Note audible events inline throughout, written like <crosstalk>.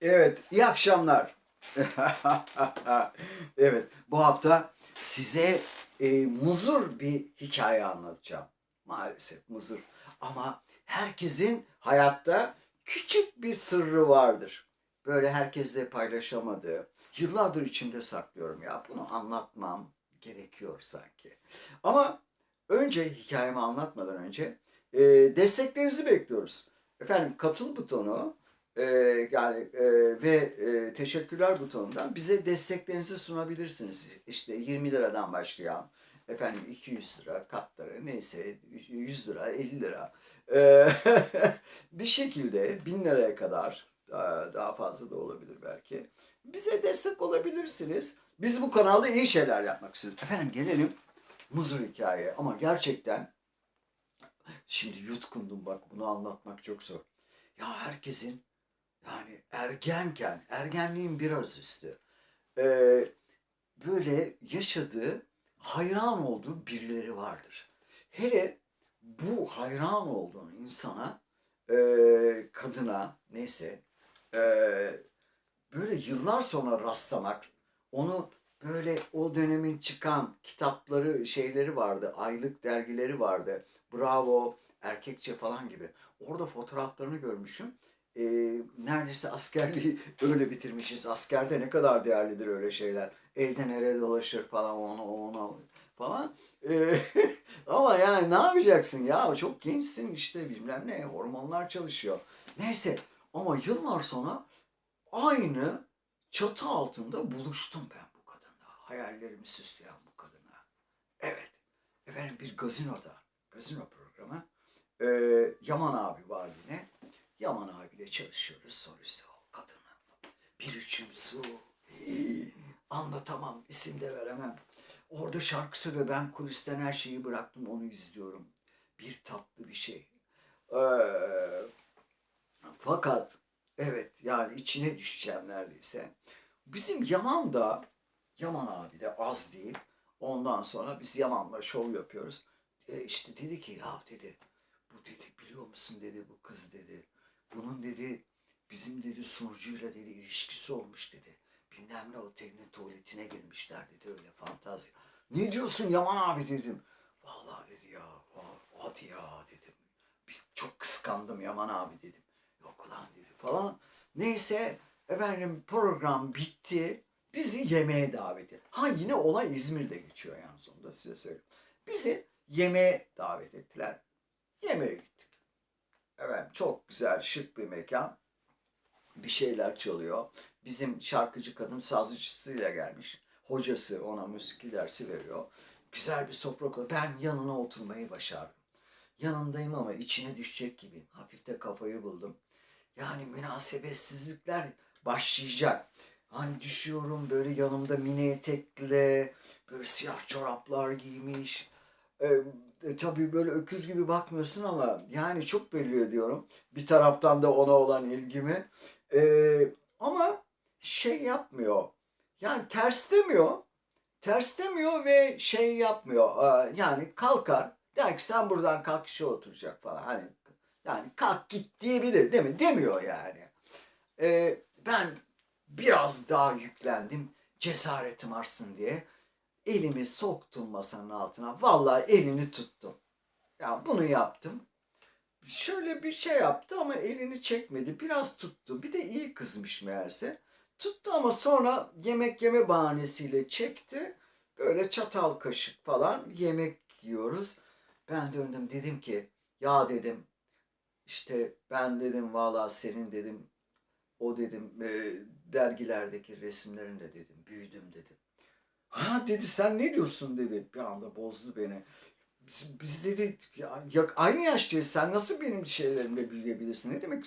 Evet, iyi akşamlar. <laughs> evet, bu hafta size e, muzur bir hikaye anlatacağım. Maalesef muzur. Ama herkesin hayatta küçük bir sırrı vardır. Böyle herkesle paylaşamadığı. Yıllardır içimde saklıyorum ya. Bunu anlatmam gerekiyor sanki. Ama önce hikayemi anlatmadan önce e, desteklerinizi bekliyoruz. Efendim katıl butonu e, yani e, ve e, teşekkürler butonundan bize desteklerinizi sunabilirsiniz. İşte 20 liradan başlayan efendim 200 lira katları neyse 100 lira 50 lira E, <laughs> bir şekilde 1000 liraya kadar daha, daha fazla da olabilir belki. Bize destek olabilirsiniz. Biz bu kanalda iyi şeyler yapmak istiyoruz. Efendim gelelim muzur hikaye ama gerçekten şimdi yutkundum bak bunu anlatmak çok zor. Ya herkesin yani ergenken, ergenliğin biraz üstü. Ee, böyle yaşadığı, hayran olduğu birileri vardır. Hele bu hayran olduğun insana, e, kadına neyse, e, böyle yıllar sonra rastlamak, onu böyle o dönemin çıkan kitapları, şeyleri vardı, aylık dergileri vardı. Bravo, erkekçe falan gibi. Orada fotoğraflarını görmüşüm e, neredeyse askerliği <laughs> öyle bitirmişiz. Askerde ne kadar değerlidir öyle şeyler. Elde nereye dolaşır falan ona ona falan. E, <laughs> ama yani ne yapacaksın ya çok gençsin işte bilmem ne hormonlar çalışıyor. Neyse ama yıllar sonra aynı çatı altında buluştum ben bu kadınla. Hayallerimi süsleyen bu kadına. Evet. Efendim bir gazinoda, gazino programı. E, Yaman abi var yine. Yaman abiyle çalışıyoruz. İşte o kadına bir içim su. Anlatamam, isim de veremem. Orada şarkı söylüyor. Ben kulisten her şeyi bıraktım, onu izliyorum. Bir tatlı bir şey. Ee, fakat evet yani içine düşeceğim neredeyse. Bizim Yaman da, Yaman abi de az değil. Ondan sonra biz Yaman'la şov yapıyoruz. E işte dedi ki ya dedi bu dedi biliyor musun dedi bu kız dedi. Bunun dedi bizim dedi sunucuyla dedi ilişkisi olmuş dedi. Bilmem ne otelinin tuvaletine girmişler dedi öyle fantazi. Ne diyorsun Yaman abi dedim. Vallahi dedi ya hadi ya dedim. Bir, çok kıskandım Yaman abi dedim. Yok lan dedi falan. Neyse efendim program bitti. Bizi yemeğe davet etti. Ha yine olay İzmir'de geçiyor yalnız onu da size söyleyeyim. Bizi yemeğe davet ettiler. Yemeğe gittik. Evet çok güzel şık bir mekan. Bir şeyler çalıyor. Bizim şarkıcı kadın sazcısıyla gelmiş. Hocası ona müzik dersi veriyor. Güzel bir sofra koyuyor. Ben yanına oturmayı başardım. Yanındayım ama içine düşecek gibi. Hafif de kafayı buldum. Yani münasebetsizlikler başlayacak. Hani düşüyorum böyle yanımda mini etekle, böyle siyah çoraplar giymiş. Ee, e, tabii böyle öküz gibi bakmıyorsun ama yani çok belli ediyorum. Bir taraftan da ona olan ilgimi. Ee, ama şey yapmıyor. Yani ters demiyor. Ters demiyor ve şey yapmıyor. Ee, yani kalkar. Der ki sen buradan kalk şu oturacak falan. Hani yani kalk git diyebilir değil mi? Demiyor yani. Ee, ben biraz daha yüklendim. Cesaretim artsın diye. Elimi soktum masanın altına. Vallahi elini tuttum. Ya bunu yaptım. Şöyle bir şey yaptı ama elini çekmedi. Biraz tuttu. Bir de iyi kızmış meğerse. Tuttu ama sonra yemek yeme bahanesiyle çekti. Böyle çatal kaşık falan yemek yiyoruz. Ben döndüm dedim ki ya dedim işte ben dedim valla senin dedim o dedim e, dergilerdeki resimlerinde dedim büyüdüm dedim. Ha dedi sen ne diyorsun? dedi. Bir anda bozdu beni. Biz, biz dedi ya, aynı yaştayız. Sen nasıl benim şeylerimle büyüyebilirsin? Ne demek?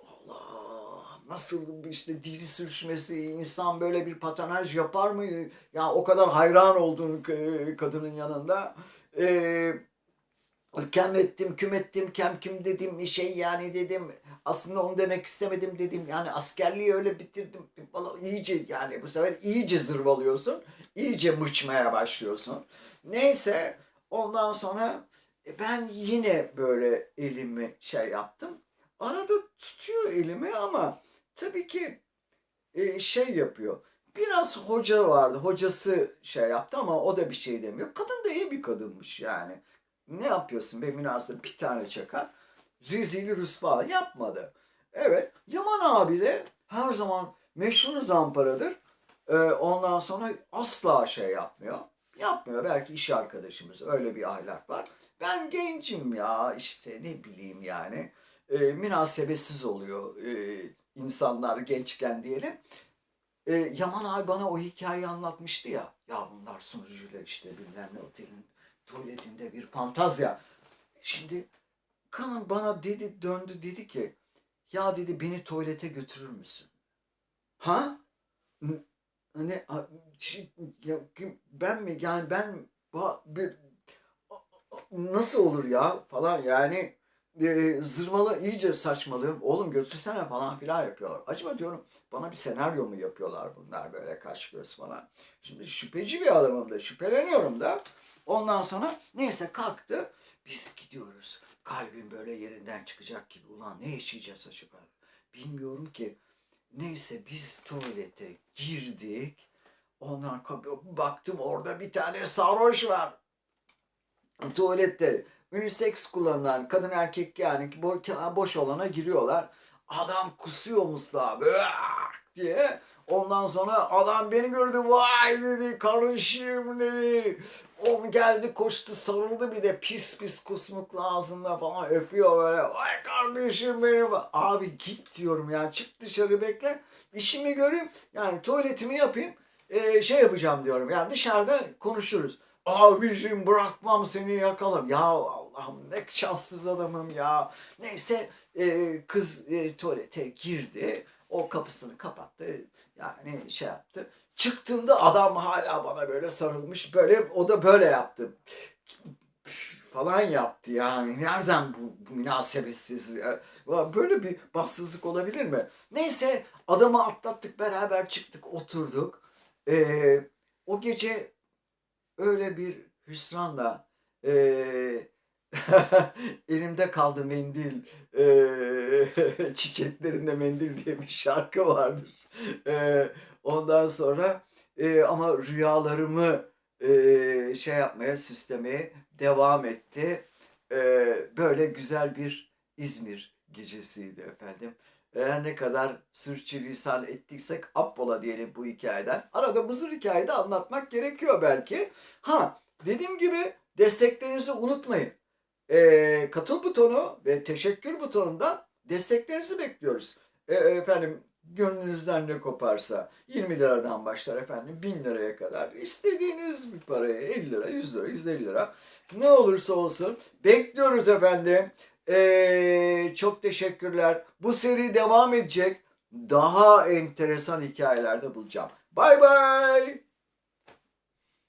Allah nasıl işte dili sürüşmesi insan böyle bir patanaj yapar mı? Ya o kadar hayran olduğun k- kadının yanında. Ee, kem ettim küm ettim kem küm dedim şey yani dedim aslında onu demek istemedim dedim yani askerliği öyle bitirdim Vallahi iyice yani bu sefer iyice zırvalıyorsun iyice mıçmaya başlıyorsun neyse ondan sonra e, ben yine böyle elimi şey yaptım arada tutuyor elimi ama tabii ki e, şey yapıyor. Biraz hoca vardı. Hocası şey yaptı ama o da bir şey demiyor. Kadın da iyi bir kadınmış yani. Ne yapıyorsun be münasebet bir tane çakar. Rezili rüsva yapmadı. Evet Yaman abi de her zaman meşhur zamparadır. Ee, ondan sonra asla şey yapmıyor. Yapmıyor. Belki iş arkadaşımız öyle bir ahlak var. Ben gencim ya işte ne bileyim yani. Ee, münasebetsiz oluyor ee, insanlar gençken diyelim. Ee, Yaman abi bana o hikayeyi anlatmıştı ya. Ya bunlar sunucuyla işte bilmem ne otelin tuvaletinde bir fantazya. Şimdi kanım bana dedi döndü dedi ki ya dedi beni tuvalete götürür müsün? Ha? Kim- ben mi? Yani ben bir nasıl olur ya falan yani e, zırvalı iyice saçmalıyorum. Oğlum götürsene falan filan yapıyorlar. Acaba diyorum bana bir senaryo mu yapıyorlar bunlar böyle kaş göz falan. Şimdi şüpheci bir adamım da şüpheleniyorum da. Ondan sonra neyse kalktı. Biz gidiyoruz. Kalbim böyle yerinden çıkacak gibi. Ulan ne yaşayacağız acaba? Bilmiyorum ki. Neyse biz tuvalete girdik. Ondan baktım orada bir tane sarhoş var. Tuvalette unisex kullanılan kadın erkek yani bo- boş olana giriyorlar. Adam kusuyor böyle diye. Ondan sonra adam beni gördü vay dedi kardeşim dedi. O geldi koştu sarıldı bir de pis pis kusmuklu ağzında falan öpüyor böyle. Vay kardeşim benim. Abi git diyorum ya çık dışarı bekle. İşimi göreyim yani tuvaletimi yapayım. Ee, şey yapacağım diyorum yani dışarıda konuşuruz. Abicim bırakmam seni yakalım. Ya Allah'ım ne şanssız adamım ya. Neyse e, kız e, tuvalete girdi. O kapısını kapattı. Yani şey yaptı. Çıktığında adam hala bana böyle sarılmış. Böyle o da böyle yaptı. Falan yaptı yani. Nereden bu, bu münasebetsiz ya? Böyle bir bahtsızlık olabilir mi? Neyse adamı atlattık beraber çıktık oturduk. Ee, o gece öyle bir hüsranla eee, <laughs> elimde kaldı mendil eee, <laughs> çiçeklerinde mendil diye bir şarkı vardır. Eee, ondan sonra eee, ama rüyalarımı eee, şey yapmaya süslemeye devam etti. Eee, böyle güzel bir İzmir gecesiydi efendim. Her ne kadar sürçülisan ettiysek affola diyelim bu hikayeden. Arada mızır hikaye de anlatmak gerekiyor belki. Ha dediğim gibi desteklerinizi unutmayın. Ee, katıl butonu ve teşekkür butonundan desteklerinizi bekliyoruz. Ee, efendim gönlünüzden ne koparsa 20 liradan başlar efendim 1000 liraya kadar istediğiniz bir paraya 50 lira 100 lira 150 lira ne olursa olsun bekliyoruz efendim. Ee, çok teşekkürler. Bu seri devam edecek. Daha enteresan hikayelerde bulacağım. Bay bay.